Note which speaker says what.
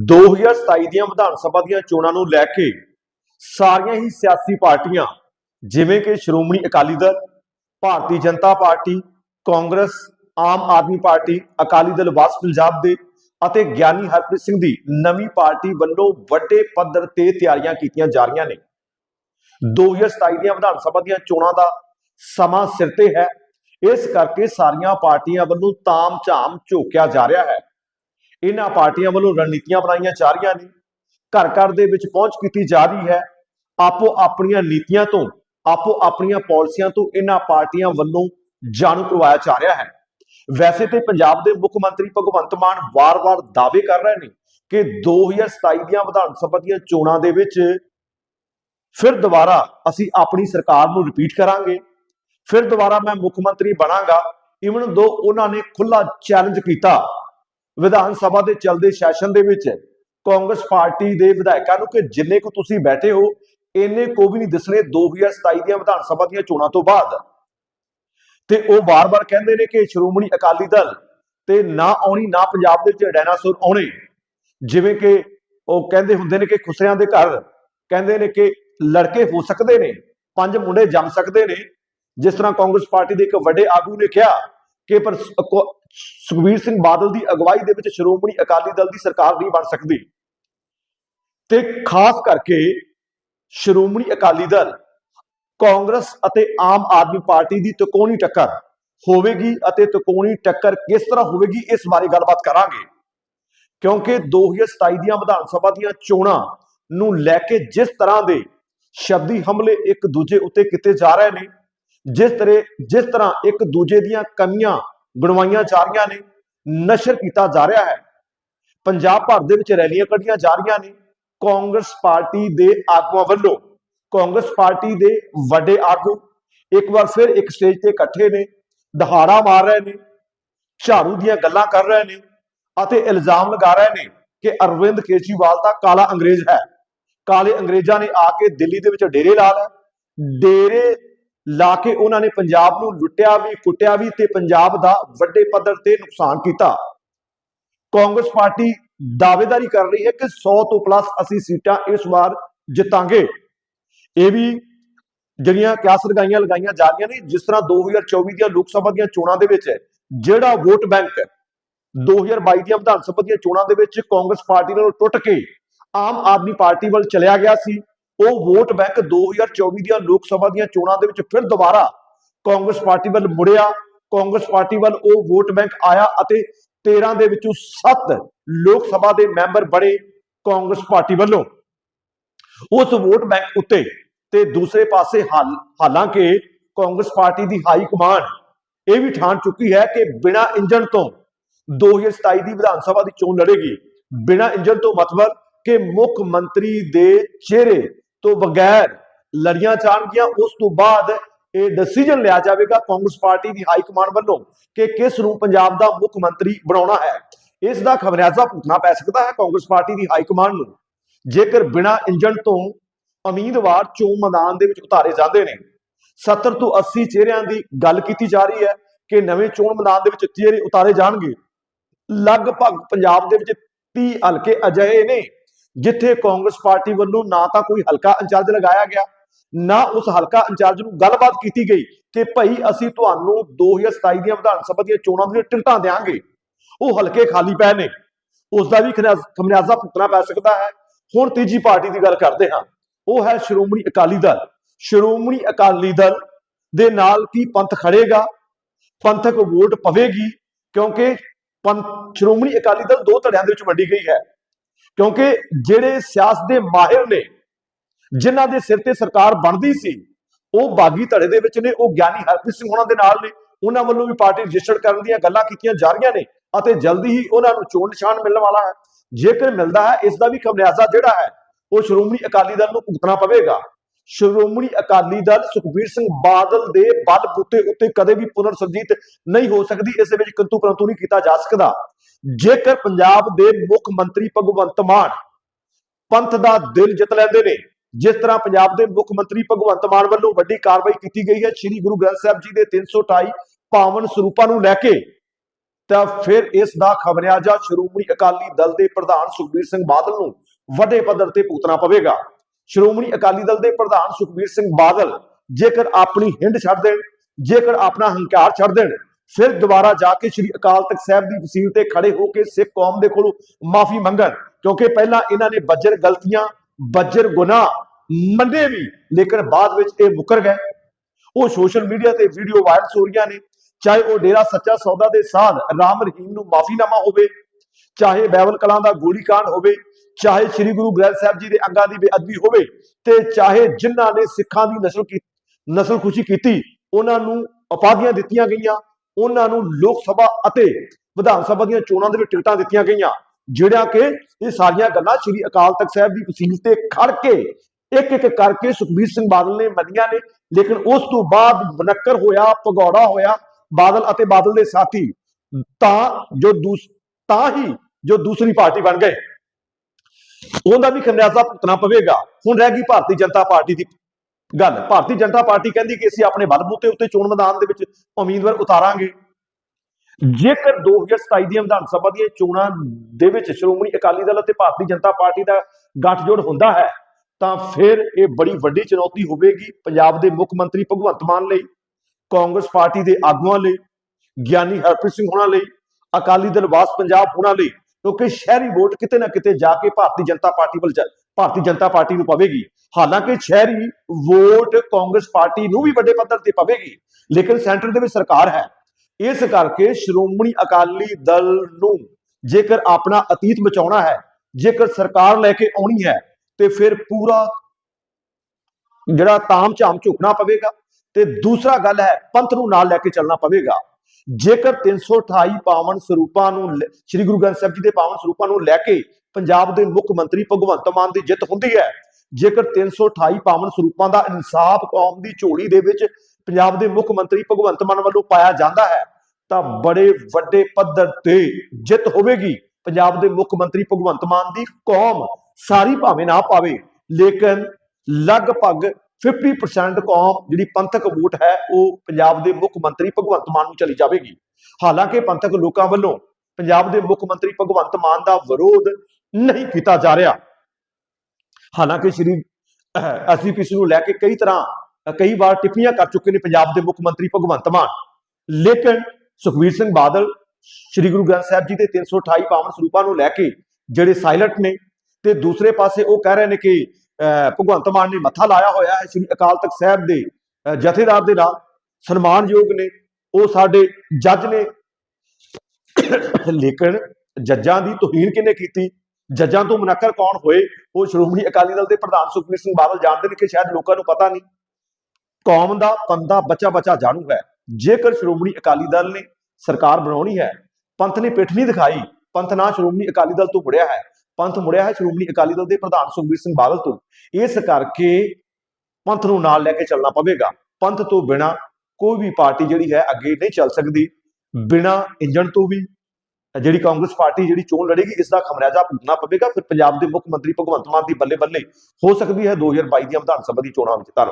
Speaker 1: 2027 ਦੀਆਂ ਵਿਧਾਨ ਸਭਾ ਦੀਆਂ ਚੋਣਾਂ ਨੂੰ ਲੈ ਕੇ ਸਾਰੀਆਂ ਹੀ ਸਿਆਸੀ ਪਾਰਟੀਆਂ, ਜਿਵੇਂ ਕਿ ਸ਼੍ਰੋਮਣੀ ਅਕਾਲੀ ਦਲ, ਭਾਰਤੀ ਜਨਤਾ ਪਾਰਟੀ, ਕਾਂਗਰਸ, ਆਮ ਆਦਮੀ ਪਾਰਟੀ, ਅਕਾਲੀ ਦਲ ਵਾਸ ਪੰਜਾਬ ਦੇ ਅਤੇ ਗਿਆਨੀ ਹਰਪ੍ਰੀਤ ਸਿੰਘ ਦੀ ਨਵੀਂ ਪਾਰਟੀ ਵੱਲੋਂ ਵੱਡੇ ਪੱਧਰ ਤੇ ਤਿਆਰੀਆਂ ਕੀਤੀਆਂ ਜਾ ਰਹੀਆਂ ਨੇ। 2027 ਦੀਆਂ ਵਿਧਾਨ ਸਭਾ ਦੀਆਂ ਚੋਣਾਂ ਦਾ ਸਮਾਂ ਸਿਰ ਤੇ ਹੈ। ਇਸ ਕਰਕੇ ਸਾਰੀਆਂ ਪਾਰਟੀਆਂ ਵੱਲੋਂ ਤਾਮ-ਝਾਮ ਝੋਕਿਆ ਜਾ ਰਿਹਾ ਹੈ। ਇਹਨਾਂ ਪਾਰਟੀਆਂ ਵੱਲੋਂ ਰਣਨੀਤੀਆਂ ਬਣਾਈਆਂ ਜਾ ਰਹੀਆਂ ਨੇ। ਘਰ ਘਰ ਦੇ ਵਿੱਚ ਪਹੁੰਚ ਕੀਤੀ ਜਾ ਰਹੀ ਹੈ। ਆਪੋ ਆਪਣੀਆਂ ਨੀਤੀਆਂ ਤੋਂ, ਆਪੋ ਆਪਣੀਆਂ ਪਾਲਿਸੀਆਂ ਤੋਂ ਇਹਨਾਂ ਪਾਰਟੀਆਂ ਵੱਲੋਂ ਜਾਣੂ ਕਰਵਾਇਆ ਜਾ ਰਿਹਾ ਹੈ। ਵੈਸੇ ਤੇ ਪੰਜਾਬ ਦੇ ਮੁੱਖ ਮੰਤਰੀ ਭਗਵੰਤ ਮਾਨ ਵਾਰ-ਵਾਰ ਦਾਅਵੇ ਕਰ ਰਹੇ ਨੇ ਕਿ 2027 ਦੀਆਂ ਵਿਧਾਨ ਸਭਾ ਦੀਆਂ ਚੋਣਾਂ ਦੇ ਵਿੱਚ ਫਿਰ ਦੁਬਾਰਾ ਅਸੀਂ ਆਪਣੀ ਸਰਕਾਰ ਨੂੰ ਰਿਪੀਟ ਕਰਾਂਗੇ। ਫਿਰ ਦੁਬਾਰਾ ਮੈਂ ਮੁੱਖ ਮੰਤਰੀ ਬਣਾਂਗਾ। ਇਵਨ ਦੋ ਉਹਨਾਂ ਨੇ ਖੁੱਲਾ ਚੈਲੰਜ ਕੀਤਾ ਵਿਧਾਨ ਸਭਾ ਦੇ ਚੱਲਦੇ ਸੈਸ਼ਨ ਦੇ ਵਿੱਚ ਕਾਂਗਰਸ ਪਾਰਟੀ ਦੇ ਵਿਧਾਇਕਾਂ ਨੂੰ ਕਿ ਜਿੰਨੇ ਕੁ ਤੁਸੀਂ ਬੈਠੇ ਹੋ, ਇੰਨੇ ਕੋ ਵੀ ਨਹੀਂ ਦਿਸਣੇ 2027 ਦੀਆਂ ਵਿਧਾਨ ਸਭਾ ਦੀਆਂ ਚੋਣਾਂ ਤੋਂ ਬਾਅਦ। ਤੇ ਉਹ ਬਾਰ-ਬਾਰ ਕਹਿੰਦੇ ਨੇ ਕਿ ਸ਼੍ਰੋਮਣੀ ਅਕਾਲੀ ਦਲ ਤੇ ਨਾ ਆਉਣੀ, ਨਾ ਪੰਜਾਬ ਦੇ ਵਿੱਚ ਡਾਇਨਾਸੌਰ ਆਉਣੇ। ਜਿਵੇਂ ਕਿ ਉਹ ਕਹਿੰਦੇ ਹੁੰਦੇ ਨੇ ਕਿ ਖੁਸਰਿਆਂ ਦੇ ਘਰ, ਕਹਿੰਦੇ ਨੇ ਕਿ ਲੜਕੇ ਹੋ ਸਕਦੇ ਨੇ, ਪੰਜ ਮੁੰਡੇ ਜੰਮ ਸਕਦੇ ਨੇ। ਜਿਸ ਤਰ੍ਹਾਂ ਕਾਂਗਰਸ ਪਾਰਟੀ ਦੇ ਇੱਕ ਵੱਡੇ ਆਗੂ ਨੇ ਕਿਹਾ ਕਿ ਪਰ ਸ- ਸੁਖਬੀਰ ਸਿੰਘ ਬਾਦਲ ਦੀ ਅਗਵਾਈ ਦੇ ਵਿੱਚ ਸ਼੍ਰੋਮਣੀ ਅਕਾਲੀ ਦਲ ਦੀ ਸਰਕਾਰ ਨਹੀਂ ਬਣ ਸਕਦੀ। ਤੇ ਖਾਸ ਕਰਕੇ ਸ਼੍ਰੋਮਣੀ ਅਕਾਲੀ ਦਲ, ਕਾਂਗਰਸ ਅਤੇ ਆਮ ਆਦਮੀ ਪਾਰਟੀ ਦੀ ਤਕੋਣੀ ਟੱਕਰ ਹੋਵੇਗੀ ਅਤੇ ਤਕੋਣੀ ਟੱਕਰ ਕਿਸ ਤਰ੍ਹਾਂ ਹੋਵੇਗੀ, ਇਸ ਬਾਰੇ ਗੱਲਬਾਤ ਕਰਾਂਗੇ। ਕਿਉਂਕਿ 2027 ਦੀਆਂ ਵਿਧਾਨ ਸਭਾ ਦੀਆਂ ਚੋਣਾਂ ਨੂੰ ਲੈ ਕੇ ਜਿਸ ਤਰ੍ਹਾਂ ਦੇ ਸ਼ਬਦੀ ਹਮਲੇ ਇੱਕ ਦੂਜੇ ਉੱਤੇ ਕੀਤੇ ਜਾ ਰਹੇ ਨੇ, ਜਿਸ ਤਰ੍ਹਾਂ ਜਿਸ ਤਰ੍ਹਾਂ ਇੱਕ ਦੂਜੇ ਦੀਆਂ ਕਮੀਆਂ ਗਣਵਾਈਆਂ ਜਾ ਰਹੀਆਂ ਨੇ, ਨਸ਼ਰ ਕੀਤਾ ਜਾ ਰਿਹਾ ਹੈ। ਪੰਜਾਬ ਭਰ ਦੇ ਵਿੱਚ ਰੈਲੀਆਂ ਕੱਢੀਆਂ ਜਾ ਰਹੀਆਂ ਨੇ, ਕਾਂਗਰਸ ਪਾਰਟੀ ਦੇ ਆਗੂਆਂ ਵੱਲੋਂ। ਕਾਂਗਰਸ ਪਾਰਟੀ ਦੇ ਵੱਡੇ ਆਗੂ ਇੱਕ ਵਾਰ ਫਿਰ ਇੱਕ ਸਟੇਜ ਤੇ ਇਕੱਠੇ ਨੇ, ਦਹਾੜਾ ਮਾਰ ਰਹੇ ਨੇ, ਝਾੜੂ ਦੀਆਂ ਗੱਲਾਂ ਕਰ ਰਹੇ ਨੇ ਅਤੇ ਇਲਜ਼ਾਮ ਲਗਾ ਰਹੇ ਨੇ ਕਿ ਅਰਵਿੰਦ ਕੇਜਰੀਵਾਲ ਤਾਂ ਕਾਲਾ ਅੰਗਰੇਜ਼ ਹੈ। ਕਾਲੇ ਅੰਗਰੇਜ਼ਾਂ ਨੇ ਆ ਕੇ ਦਿੱਲੀ ਦੇ ਵਿੱਚ ਡੇਰੇ ਲਾ ਲਏ। ਡੇਰੇ ਲਾ ਕੇ ਉਹਨਾਂ ਨੇ ਪੰਜਾਬ ਨੂੰ ਲੁੱਟਿਆ ਵੀ, ਕੁੱਟਿਆ ਵੀ ਤੇ ਪੰਜਾਬ ਦਾ ਵੱਡੇ ਪੱਧਰ ਤੇ ਨੁਕਸਾਨ ਕੀਤਾ। ਕਾਂਗਰਸ ਪਾਰਟੀ ਦਾਅਵੇਦਾਰੀ ਕਰ ਰਹੀ ਹੈ ਕਿ 100 ਤੋਂ ਪਲੱਸ ਅਸੀਂ ਸੀਟਾਂ ਇਸ ਵਾਰ ਜਿੱਤਾਂਗੇ। ਇਹ ਵੀ ਜਿਹੜੀਆਂ ਕਿਆਸ ਲਗਾਈਆਂ ਲਗਾਈਆਂ ਜਾ ਰਹੀਆਂ ਨੇ, ਜਿਸ ਤਰ੍ਹਾਂ 2024 ਦੀਆਂ ਲੋਕ ਸਭਾ ਦੀਆਂ ਚੋਣਾਂ ਦੇ ਵਿੱਚ ਜਿਹੜਾ ਵੋਟ ਬੈਂਕ 2022 ਦੀਆਂ ਵਿਧਾਨ ਸਭਾ ਦੀਆਂ ਚੋਣਾਂ ਦੇ ਵਿੱਚ ਕਾਂਗਰਸ ਪਾਰਟੀ ਨਾਲੋਂ ਟੁੱਟ ਕੇ ਆਮ ਆਦਮੀ ਪਾਰਟੀ ਵੱਲ ਚਲਿਆ ਗਿਆ ਸੀ। ਉਹ ਵੋਟ ਬੈਂਕ 2024 ਦੀਆਂ ਲੋਕ ਸਭਾ ਦੀਆਂ ਚੋਣਾਂ ਦੇ ਵਿੱਚ ਫਿਰ ਦੁਬਾਰਾ ਕਾਂਗਰਸ ਪਾਰਟੀ ਵੱਲ ਮੁੜਿਆ। ਕਾਂਗਰਸ ਪਾਰਟੀ ਵੱਲ ਉਹ ਵੋਟ ਬੈਂਕ ਆਇਆ ਅਤੇ 13 ਦੇ ਵਿੱਚੋਂ 7 ਲੋਕ ਸਭਾ ਦੇ ਮੈਂਬਰ ਬਣੇ ਕਾਂਗਰਸ ਪਾਰਟੀ ਵੱਲੋਂ। ਉਸ ਵੋਟ ਬੈਂਕ ਉੱਤੇ ਤੇ ਦੂਸਰੇ ਪਾਸੇ ਹਾਲ, ਹਾਲਾਂਕਿ ਕਾਂਗਰਸ ਪਾਰਟੀ ਦੀ ਹਾਈ ਕਮਾਂਡ ਇਹ ਵੀ ਠਾਣ ਚੁੱਕੀ ਹੈ ਕਿ ਬਿਨਾ ਇੰਜਣ ਤੋਂ 2027 ਦੀ ਵਿਧਾਨ ਸਭਾ ਦੀ ਚੋਣ ਲੜੇਗੀ। ਬਿਨਾ ਇੰਜਣ ਤੋਂ ਮਤਲਬ ਕਿ ਮੁੱਖ ਮੰਤਰੀ ਦੇ ਚਿਹਰੇ ਤੋਂ ਬਗੈਰ ਲੜੀਆਂ ਜਾਣਗੀਆਂ, ਉਸ ਤੋਂ ਬਾਅਦ ਇਹ ਡਿਸੀਜਨ ਲਿਆ ਜਾਵੇਗਾ ਕਾਂਗਰਸ ਪਾਰਟੀ ਦੀ ਹਾਈ ਕਮਾਂਡ ਵੱਲੋਂ ਕਿ ਕਿਸ ਨੂੰ ਪੰਜਾਬ ਦਾ ਮੁੱਖ ਮੰਤਰੀ ਬਣਾਉਣਾ ਹੈ। ਇਸ ਦਾ ਖਮਿਆਜ਼ਾ ਭੁਗਤਣਾ ਪੈ ਸਕਦਾ ਹੈ ਕਾਂਗਰਸ ਪਾਰਟੀ ਦੀ ਹਾਈ ਕਮਾਂਡ ਨੂੰ। ਜੇਕਰ ਬਿਨਾਂ ਇੰਜਣ ਤੋਂ ਉਮੀਦਵਾਰ ਚੋਣ ਮੈਦਾਨ ਦੇ ਵਿੱਚ ਉਤਾਰੇ ਜਾਂਦੇ ਨੇ 70 ਤੋਂ 80 ਚਿਹਰਿਆਂ ਦੀ ਗੱਲ ਕੀਤੀ ਜਾ ਰਹੀ ਹੈ ਕਿ ਨਵੇਂ ਚੋਣ ਮੈਦਾਨ ਦੇ ਵਿੱਚ ਚਿਹਰੇ ਉਤਾਰੇ ਜਾਣਗੇ। ਲਗਭਗ ਪੰਜਾਬ ਦੇ ਵਿੱਚ 30 ਹਲਕੇ ਅਜਿਹੇ ਨੇ ਜਿੱਥੇ ਕਾਂਗਰਸ ਪਾਰਟੀ ਵੱਲੋਂ ਨਾ ਤਾਂ ਕੋਈ ਹਲਕਾ ਇੰਚਾਰਜ ਲਗਾਇਆ ਗਿਆ, ਨਾ ਉਸ ਹਲਕਾ ਇੰਚਾਰਜ ਨੂੰ ਗੱਲਬਾਤ ਕੀਤੀ ਗਈ ਕਿ ਭਾਈ ਅਸੀਂ ਤੁਹਾਨੂੰ 2027 ਦੀਆਂ ਵਿਧਾਨ ਸਭਾ ਦੀਆਂ ਚੋਣਾਂ ਦੀਆਂ ਟਿਕਟਾਂ ਦੇਵਾਂਗੇ ਉਹ ਹਲਕੇ ਖਾਲੀ ਪਏ ਨੇ। ਉਸ ਦਾ ਵੀ ਖਮਿਆਜ਼- ਖਮਿਆਜ਼ਾ ਭੁਗਤਣਾ ਪੈ ਸਕਦਾ ਹੈ। ਹੁਣ ਤੀਜੀ ਪਾਰਟੀ ਦੀ ਗੱਲ ਕਰਦੇ ਹਾਂ। ਉਹ ਹੈ ਸ਼੍ਰੋਮਣੀ ਅਕਾਲੀ ਦਲ। ਸ਼੍ਰੋਮਣੀ ਅਕਾਲੀ ਦਲ ਦੇ ਨਾਲ ਕੀ ਪੰਥ ਖੜੇਗਾ ਪੰਥਕ ਵੋਟ ਪਵੇਗੀ ਕਿਉਂਕਿ ਪੰਥ, ਸ਼੍ਰੋਮਣੀ ਅਕਾਲੀ ਦਲ ਦੋ ਧੜਿਆਂ ਦੇ ਵਿੱਚ ਵੰਡੀ ਗਈ ਹੈ। ਕਿਉਂਕਿ ਜਿਹੜੇ ਸਿਆਸਤ ਦੇ ਮਾਹਿਰ ਨੇ, ਜਿਨ੍ਹਾਂ ਦੇ ਸਿਰ ਤੇ ਸਰਕਾਰ ਬਣਦੀ ਸੀ, ਉਹ ਬਾਗੀ ਧੜੇ ਦੇ ਵਿੱਚ ਨੇ, ਉਹ ਗਿਆਨੀ ਹਰਪ੍ਰੀਤ ਸਿੰਘ ਉਹਨਾਂ ਦੇ ਨਾਲ ਨੇ। ਉਹਨਾਂ ਵੱਲੋਂ ਵੀ ਪਾਰਟੀ ਰਜਿਸਟਰ ਕਰਨ ਦੀਆਂ ਗੱਲਾਂ ਕੀਤੀਆਂ ਜਾ ਰਹੀਆਂ ਨੇ ਅਤੇ ਜਲਦੀ ਹੀ ਉਹਨਾਂ ਨੂੰ ਚੋਣ ਨਿਸ਼ਾਨ ਮਿਲਣ ਵਾਲਾ ਹੈ। ਜੇਕਰ ਮਿਲਦਾ ਹੈ, ਇਸ ਦਾ ਵੀ ਖਮਿਆਜ਼ਾ ਜਿਹੜਾ ਹੈ, ਉਹ ਸ਼੍ਰੋਮਣੀ ਅਕਾਲੀ ਦਲ ਨੂੰ ਭੁਗਤਣਾ ਪਵੇਗਾ। ਸ਼੍ਰੋਮਣੀ ਅਕਾਲੀ ਦਲ ਸੁਖਬੀਰ ਸਿੰਘ ਬਾਦਲ ਦੇ ਬਲ ਬੁੱਤੇ ਉੱਤੇ ਕਦੇ ਵੀ ਪੁਨਰ ਸਰਜੀਤ ਨਹੀਂ ਹੋ ਸਕਦੀ, ਇਸ ਦੇ ਵਿੱਚ ਕਿੰਤੂ ਪਰੰਤੂ ਨਹੀਂ ਕੀਤਾ ਜਾ ਸਕਦਾ। ਜੇਕਰ ਪੰਜਾਬ ਦੇ ਮੁੱਖ ਮੰਤਰੀ ਭਗਵੰਤ ਮਾਨ ਪੰਥ ਦਾ ਦਿਲ ਜਿੱਤ ਲੈਂਦੇ ਨੇ, ਜਿਸ ਤਰ੍ਹਾਂ ਪੰਜਾਬ ਦੇ ਮੁੱਖ ਮੰਤਰੀ ਭਗਵੰਤ ਮਾਨ ਵੱਲੋਂ ਵੱਡੀ ਕਾਰਵਾਈ ਕੀਤੀ ਗਈ ਹੈ, ਸ੍ਰੀ ਗੁਰੂ ਗ੍ਰੰਥ ਸਾਹਿਬ ਜੀ ਦੇ 328 ਪਾਵਨ ਸਰੂਪਾਂ ਨੂੰ ਲੈ ਕੇ, ਤਾਂ ਫਿਰ ਇਸ ਦਾ ਖਬਰਿਆਜਾ ਸ਼੍ਰੋਮਣੀ ਅਕਾਲੀ ਦਲ ਦੇ ਪ੍ਰਧਾਨ ਸੁਖਬੀਰ ਸਿੰਘ ਬਾਦਲ ਨੂੰ ਵੱਡੇ ਪੱਧਰ ਤੇ ਭੁਗਤਣਾ ਪਵੇਗਾ। ਸ਼੍ਰੋਮਣੀ ਅਕਾਲੀ ਦਲ ਦੇ ਪ੍ਰਧਾਨ ਸੁਖਬੀਰ ਸਿੰਘ ਬਾਦਲ ਜੇਕਰ ਆਪਣੀ ਹਿੰਡ ਛੱਡ ਦੇਣ, ਜੇਕਰ ਆਪਣਾ ਹੰਕਾਰ ਛੱਡ ਦੇਣ ਫਿਰ ਦੁਬਾਰਾ ਜਾ ਕੇ ਸ੍ਰੀ ਅਕਾਲ ਤਖਤ ਸਾਹਿਬ ਦੀ ਤਸੀਲ ਤੇ ਖੜੇ ਹੋ ਕੇ ਸਿੱਖ ਕੌਮ ਦੇ ਕੋਲੋਂ ਮਾਫੀ ਮੰਗਣ, ਕਿਉਂਕਿ ਪਹਿਲਾਂ ਇਹਨਾਂ ਨੇ ਬੱਜਰ ਗਲਤੀਆਂ, ਬੱਜਰ ਗੁਨਾਹ ਮੰਨੇ ਵੀ, ਲੇਕਿਨ ਬਾਅਦ ਵਿੱਚ ਇਹ ਮੁਕਰ ਗਏ। ਉਹ ਸੋਸ਼ਲ ਮੀਡੀਆ ਤੇ ਵੀਡੀਓ ਵਾਇਰਲ ਹੋ ਰਹੀਆਂ ਨੇ, ਚਾਹੇ ਉਹ ਡੇਰਾ ਸੱਚਾ ਸੌਦਾ ਦੇ ਸਾਧ ਰਾਮ ਰਹੀਮ ਨੂੰ ਮਾਫੀਨਾਮਾ ਹੋਵੇ, ਚਾਹੇ ਬੈਵਲ ਕਲਾਂ ਦਾ ਗੋਲੀकांड ਹੋਵੇ, ਚਾਹੇ ਸ੍ਰੀ ਗੁਰੂ ਗ੍ਰੰਥ ਸਾਹਿਬ ਜੀ ਦੇ ਅੰਗਾਂ ਦੀ ਬੇਅਦਬੀ ਹੋਵੇ, ਤੇ ਚਾਹੇ ਜਿਨ੍ਹਾਂ ਨੇ ਸਿੱਖਾਂ ਦੀ ਨਸਲ ਕੀ ਨਸਲ ਖੁਸ਼ੀ ਕੀਤੀ, ਉਹਨਾਂ ਨੂੰ ਉਪਾਧੀਆਂ ਦਿੱਤੀਆਂ ਗਈਆਂ ਉਹਨਾਂ ਨੂੰ ਲੋਕ ਸਭਾ ਅਤੇ ਵਿਧਾਨ ਸਭਾ ਦੀਆਂ ਚੋਣਾਂ ਦੇ ਵਿੱਚ ਟਿਕਟਾਂ ਦਿੱਤੀਆਂ ਗਈਆਂ ਜਿਹੜਾ ਕਿ ਇਹ ਸਾਰੀਆਂ ਗੱਲਾਂ ਸ੍ਰੀ ਅਕਾਲ ਤਖਤ ਸਾਹਿਬ ਦੀ ਤਸੀਲ ਤੇ ਖੜ ਕੇ ਇੱਕ ਇੱਕ ਕਰਕੇ ਸੁਖਬੀਰ ਸਿੰਘ ਬਾਦਲ ਨੇ ਮੰਨੀਆਂ ਨੇ, ਲੇਕਿਨ ਉਸ ਤੋਂ ਬਾਅਦ ਬਨੱਕਰ ਹੋਇਆ, ਭਗੌੜਾ ਹੋਇਆ, ਬਾਦਲ ਅਤੇ ਬਾਦਲ ਦੇ ਸਾਥੀ ਤਾਂ ਜੋ ਦੂਸ, ਤਾਂ ਹੀ ਜੋ ਦੂਸਰੀ ਪਾਰਟੀ ਬਣ ਗਏ। ਉਹਦਾ ਵੀ ਖਮਿਆਜ਼ਾ ਭੁਗਤਣਾ ਪਵੇਗਾ। ਹੁਣ ਰਹਿ ਗਈ ਭਾਰਤੀ ਜਨਤਾ ਪਾਰਟੀ ਦੀ ਗੱਲ। ਭਾਰਤੀ ਜਨਤਾ ਪਾਰਟੀ ਕਹਿੰਦੀ ਕਿ ਅਸੀਂ ਆਪਣੇ ਬਲਬੂਤੇ ਉੱਤੇ ਚੋਣ ਮੈਦਾਨ ਦੇ ਵਿੱਚ ਉਮੀਦਵਾਰ ਉਤਾਰਾਂਗੇ। ਜੇਕਰ 2027 ਦੀਆਂ ਵਿਧਾਨ ਸਭਾ ਦੀਆਂ ਚੋਣਾਂ ਦੇ ਵਿੱਚ ਸ਼੍ਰੋਮਣੀ ਅਕਾਲੀ ਦਲ ਅਤੇ ਭਾਰਤੀ ਜਨਤਾ ਪਾਰਟੀ ਦਾ ਗੱਠਜੋੜ ਹੁੰਦਾ ਹੈ, ਤਾਂ ਫਿਰ ਇਹ ਬੜੀ ਵੱਡੀ ਚੁਣੌਤੀ ਹੋਵੇਗੀ ਪੰਜਾਬ ਦੇ ਮੁੱਖ ਮੰਤਰੀ ਭਗਵੰਤ ਮਾਨ ਲਈ, ਕਾਂਗਰਸ ਪਾਰਟੀ ਦੇ ਆਗੂਆਂ ਲਈ, ਗਿਆਨੀ ਹਰਪ੍ਰੀਤ ਸਿੰਘ ਹੋਣਾ ਲਈ, ਅਕਾਲੀ ਦਲ ਵਾਸ ਪੰਜਾਬ ਹੋਣਾ ਲਈ। ਕਿਉਂਕਿ ਸ਼ਹਿਰੀ ਵੋਟ ਕਿਤੇ ਨਾ ਕਿਤੇ ਜਾ ਕੇ ਭਾਰਤੀ ਜਨਤਾ ਪਾਰਟੀ ਵੱਲ ਭਾਰਤੀ ਜਨਤਾ ਪਾਰਟੀ ਨੂੰ ਪਵੇਗੀ। ਹਾਲਾਂਕਿ ਸ਼ਹਿਰੀ ਵੋਟ ਕਾਂਗਰਸ ਪਾਰਟੀ ਨੂੰ ਵੀ ਵੱਡੇ ਪੱਧਰ ਤੇ ਪਵੇਗੀ, ਲੇਕਿਨ ਸੈਂਟਰ ਦੇ ਵਿੱਚ ਸਰਕਾਰ ਹੈ। ਇਸ ਕਰਕੇ ਸ਼੍ਰੋਮਣੀ ਅਕਾਲੀ ਦਲ ਨੂੰ ਜੇਕਰ ਆਪਣਾ ਅਤੀਤ ਬਚਾਉਣਾ ਹੈ, ਜੇਕਰ ਸਰਕਾਰ ਲੈ ਕੇ ਆਉਣੀ ਹੈ, ਤੇ ਫਿਰ ਪੂਰਾ ਜਿਹੜਾ ਤਾਮ ਝਾਮ ਝੁਕਣਾ ਪਵੇਗਾ, ਤੇ ਦੂਸਰਾ ਗੱਲ ਹੈ, ਪੰਥ ਨੂੰ ਨਾਲ ਲੈ ਕੇ ਚੱਲਣਾ ਪਵੇਗਾ। ਜੇਕਰ 328 ਪਾਵਨ ਸਰੂਪਾਂ ਨੂੰ ਸ੍ਰੀ ਗੁਰੂ ਗ੍ਰੰਥ ਸਾਹਿਬ ਜੀ ਦੇ ਪਾਵਨ ਸਰੂਪਾਂ ਨੂੰ ਲੈ ਕੇ ਪੰਜਾਬ ਦੇ ਮੁੱਖ ਮੰਤਰੀ ਭਗਵੰਤ ਮਾਨ ਦੀ ਜਿੱਤ ਹੁੰਦੀ ਹੈ, ਜੇਕਰ 328 ਪਾਵਨ ਸਰੂਪਾਂ ਦਾ ਇਨਸਾਫ ਕੌਮ ਦੀ ਝੋਲੀ ਦੇ ਵਿੱਚ ਪੰਜਾਬ ਦੇ ਮੁੱਖ ਮੰਤਰੀ ਭਗਵੰਤ ਮਾਨ ਵੱਲੋਂ ਪਾਇਆ ਜਾਂਦਾ ਹੈ, ਤਾਂ ਬੜੇ ਵੱਡੇ ਪੱਧਰ ਤੇ ਜਿੱਤ ਹੋਵੇਗੀ। ਪੰਜਾਬ ਦੇ ਮੁੱਖ ਮੰਤਰੀ ਭਗਵੰਤ ਮਾਨ ਦੀ ਕੌਮ ਸਾਰੀ ਭਾਵੇਂ ਨਾ ਪਾਵੇ, ਲੇਕਿਨ ਲਗਭਗ 50% ਕੌਮ ਜਿਹੜੀ ਪੰਥਕ ਵੋਟ ਹੈ, ਉਹ ਪੰਜਾਬ ਦੇ ਮੁੱਖ ਮੰਤਰੀ ਭਗਵੰਤ ਮਾਨ ਨੂੰ ਚਲੀ ਜਾਵੇਗੀ। ਹਾਲਾਂਕਿ ਪੰਥਕ ਲੋਕਾਂ ਵੱਲੋਂ ਪੰਜਾਬ ਦੇ ਮੁੱਖ ਮੰਤਰੀ ਭਗਵੰਤ ਮਾਨ ਦਾ ਵਿਰੋਧ ਨਹੀਂ ਕੀਤਾ ਜਾ ਰਿਹਾ। ਹਾਲਾਂਕਿ ਸ਼੍ਰੀ ਐਸਜੀਪੀਸੀ ਨੂੰ ਲੈ ਕੇ ਕਈ ਤਰ੍ਹਾਂ, ਕਈ ਵਾਰ ਟਿੱਪਣੀਆਂ ਕਰ ਚੁੱਕੇ ਨੇ ਪੰਜਾਬ ਦੇ ਮੁੱਖ ਮੰਤਰੀ ਭਗਵੰਤ ਮਾਨ। ਲੇਕਿਨ ਸੁਖਬੀਰ ਸਿੰਘ ਬਾਦਲ ਸ਼੍ਰੀ ਗੁਰੂ ਗ੍ਰੰਥ ਸਾਹਿਬ ਜੀ ਦੇ 328 ਪਾਵਨ ਸਰੂਪਾਂ ਨੂੰ ਲੈ ਕੇ ਜਿਹੜੇ ਸਾਇਲੈਂਟ ਨੇ ਤੇ ਦੂਸਰੇ ਪਾਸੇ ਉਹ ਕਹਿ ਰਹੇ ਨੇ ਕਿ ਭਗਵੰਤ ਮਾਨ ਨੇ ਮੱਥਾ ਲਾਇਆ ਹੋਇਆ ਹੈ ਸ਼੍ਰੀ ਅਕਾਲ ਤਖਤ ਸਾਹਿਬ ਦੇ ਅਹ, ਜਥੇਦਾਰ ਦੇ ਨਾਲ ਸਨਮਾਨਯੋਗ ਨੇ। ਉਹ ਸਾਡੇ ਜੱਜ ਨੇ। ਲੇਕਿਨ ਜੱਜਾਂ ਦੀ ਤੋਹੀਨ ਕਿਹਨੇ ਕੀਤੀ? ਜੱਜਾਂ ਤੋਂ ਮੁਨੱਕਰ ਕੌਣ ਹੋਏ? ਉਹ ਸ਼੍ਰੋਮਣੀ ਅਕਾਲੀ ਦਲ ਦੇ ਪ੍ਰਧਾਨ ਸੁਖਬੀਰ ਸਿੰਘ ਬਾਦਲ ਜਾਣਦੇ ਨੇ ਕਿ ਸ਼ਾਇਦ ਲੋਕਾਂ ਨੂੰ ਪਤਾ ਨਹੀਂ। ਕੌਮ ਦਾ ਪੰਦਾ ਬਚਾ ਬਚਾ ਜਾਣੂ ਹੈ। ਜੇਕਰ ਸ਼੍ਰੋਮਣੀ ਅਕਾਲੀ ਦਲ ਨੇ ਸਰਕਾਰ ਬਣਾਉਣੀ ਹੈ ਪੰਥ ਨੇ ਪਿੱਠ ਨਹੀਂ ਦਿਖਾਈ ਪੰਥ ਨਾ ਸ਼੍ਰੋਮਣੀ ਅਕਾਲੀ ਦਲ ਤੋਂ ਮੁੜਿਆ ਹੈ ਪੰਥ ਮੁੜਿਆ ਹੈ ਸ਼੍ਰੋਮਣੀ ਅਕਾਲੀ ਦਲ ਦੇ ਪ੍ਰਧਾਨ ਸੁਖਬੀਰ ਸਿੰਘ ਬਾਦਲ ਤੋਂ। ਇਸ ਕਰਕੇ ਪੰਥ ਨੂੰ ਨਾਲ ਲੈ ਕੇ ਚੱਲਣਾ ਪਵੇਗਾ। ਪੰਥ ਤੋਂ ਬਿਨਾ ਕੋਈ ਵੀ ਪਾਰਟੀ ਜਿਹੜੀ ਹੈ ਅੱਗੇ ਨਹੀਂ ਚੱਲ ਸਕਦੀ। ਬਿਨਾ ਇੰਜਣ ਤੋਂ ਵੀ। ਜਿਹੜੀ ਕਾਂਗਰਸ ਪਾਰਟੀ ਜਿਹੜੀ ਚੋਣ ਲੜੇਗੀ ਇਸ ਦਾ ਖਮਰਿਆਜਾ ਭੁਗਤਣਾ ਪਵੇਗਾ। ਫਿਰ ਪੰਜਾਬ ਦੇ ਮੁੱਖ ਮੰਤਰੀ ਭਗਵੰਤ ਮਾਨ ਦੀ ਬੱਲੇ ਬੱਲੇ ਹੋ ਸਕਦੀ ਹੈ 2022 ਦੀਆਂ ਵਿਧਾਨ ਸਭਾ ਦੀ ਚੋਣਾਂ ਵਿੱਚ। ਧੰਨਵਾਦ।